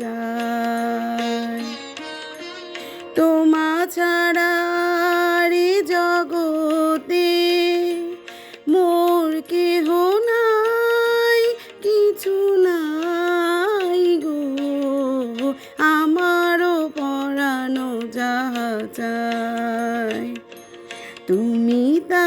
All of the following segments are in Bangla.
চাই তোমা ছাড়া জগতে মোর কেহ নাই, কিছু নাই গো। আমারও পড়ানো যা চাই, তুমি তা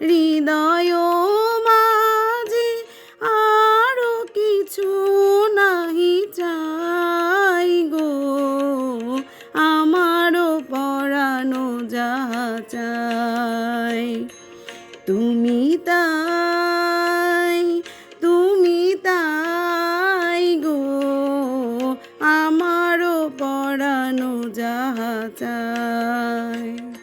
হৃদয় মাঝে আরও কিছু নাহি চাই গো। আমারও পড়ানো যা চাই। তুমি তাই তুমি তাই গো। আমারও পড়ানো যা চাই।